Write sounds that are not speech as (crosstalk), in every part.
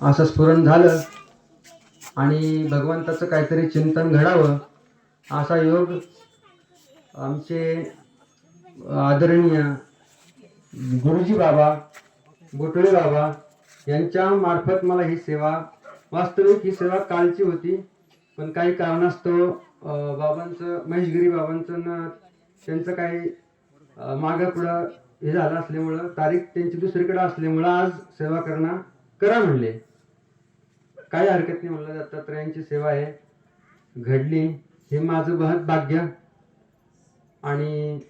असं स्फुरण झालं आणि भगवंताचं काहीतरी चिंतन घडावं असा योग आमचे आदरणीय गुरुजी बाबा गोटळे बाबा यांच्या मार्फत मला ही सेवा वास्तविक ही सेवा कालची होती. पण काही कारणास्तव बाबांचं महेशगिरी बाबांचं न त्यांचं काही मागं पुढं हे झालं असल्यामुळं तारीख त्यांची दुसरीकडे असल्यामुळं आज सेवा करणं करा म्हणले. काही हरकत नाही म्हणलं दत्तात्रयांची सेवा आहे. घडली. हे माझं बहत भाग्य. आणि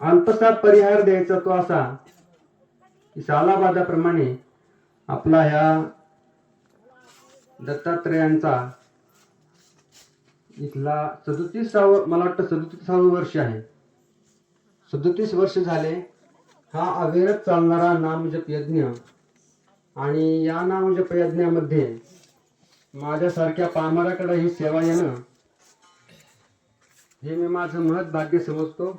अल्पसा परिहार द्यायचा तो असा की सालाबादाप्रमाणे आपला ह्या दत्तात्रयांचा इथला सदोतीसावं मला वाटतं सदोतीसावं वर्ष आहे. सदोतीस वर्ष झाले. हा अविरत चालणारा नामजप यज्ञ आणि या नामजप यज्ञामध्ये माझ्यासारख्या पामराकडे ही सेवा येणं हे मी माझं महत् भाग्य समजतो.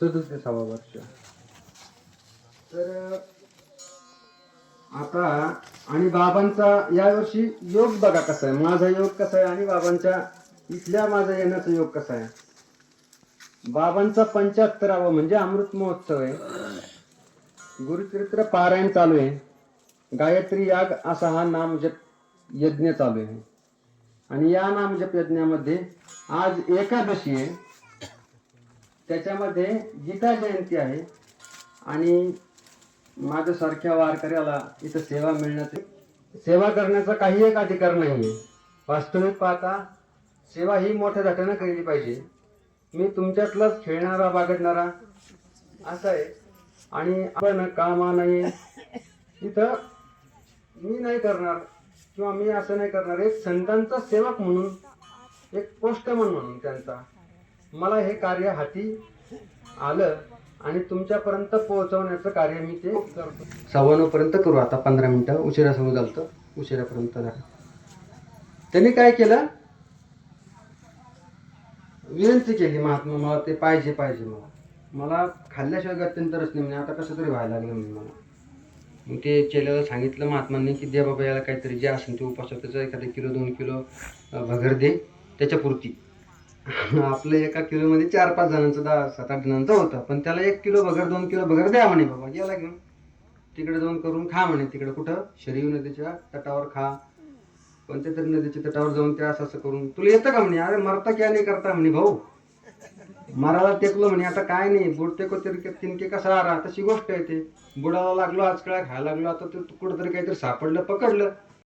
सदोतीसावा वर्ष. तर आता आणि बाबांचा यावर्षी योग बघा कसा आहे. माझा योग कसा आहे आणि बाबांच्या इथल्या माझा येण्याचा योग कसा आहे. बाबांचा पंच्याहत्तरावा म्हणजे अमृत महोत्सव आहे. गुरुचरित्र पारायण चालू आहे. गायत्री याग असा हा नामजप यज्ञ चालू आहे. आणि या नामजप यज्ञामध्ये आज एकादशी आहे. त्याच्यामध्ये गीता जयंती आहे. आणि माझ्यासारख्या वारकऱ्याला इथं सेवा मिळण्याचे सेवा करण्याचा काही एक अधिकार नाही आहे. वास्तविक पाहता सेवा ही मोठ्या धाट्यानं केली पाहिजे. मी तुमच्यातलाच खेळणारा बागडणारा असा आहे आणि आपण कामा नाही. इथं मी नाही करणार किंवा मी असं नाही करणार. एक संतांचा सेवक म्हणून एक पोस्टमन म्हणून त्यांचा. मला हे कार्य हाती आलं आणि तुमच्यापर्यंत पोहोचवण्याचं कार्य मी ते करतो. सव्वा करू आता पंधरा मिनटं. उशिरा सुरू झालं उशिरापर्यंत झालं त्यांनी काय केलं? विनंती केली महात्मा मला ते पाहिजे पाहिजे मला. मला खाल्ल्याशिवाय गत्यंतरच नाही. म्हणजे आता कसं तरी व्हायला लागलं म्हणजे मला. मग ते चेल्याला सांगितलं महात्मांनी की द्या बाबा याला काहीतरी जे असेल ते उपासाचं त्याचं एखादं किलो दोन किलो भगर दे. त्याच्यापुरती (laughs) आपलं एका किलोमध्ये चार पाच जणांचं दहा सात आठ जणांचं होतं. पण त्याला एक किलो भगर दोन किलो भगर द्या म्हणे बाबा. गेला घेऊन. तिकडे जाऊन करून खा म्हणे. तिकडे कुठं? शरीर नदीच्या तटावर खा. कोणत्या तरी नदीच्या तटावर जाऊन ते असं असं करून. तुला येतं का म्हणे? अरे मरता क्या नाही करता म्हणे भाऊ? मराला टेकलो म्हणे आता काय नाही बुड टेको तरी तिनके कसा आरा तशी गोष्ट आहे ते. बुडाला लागलो आज काळा खायला लागलो आता ते कुठंतरी काहीतरी सापडलं पकडलं.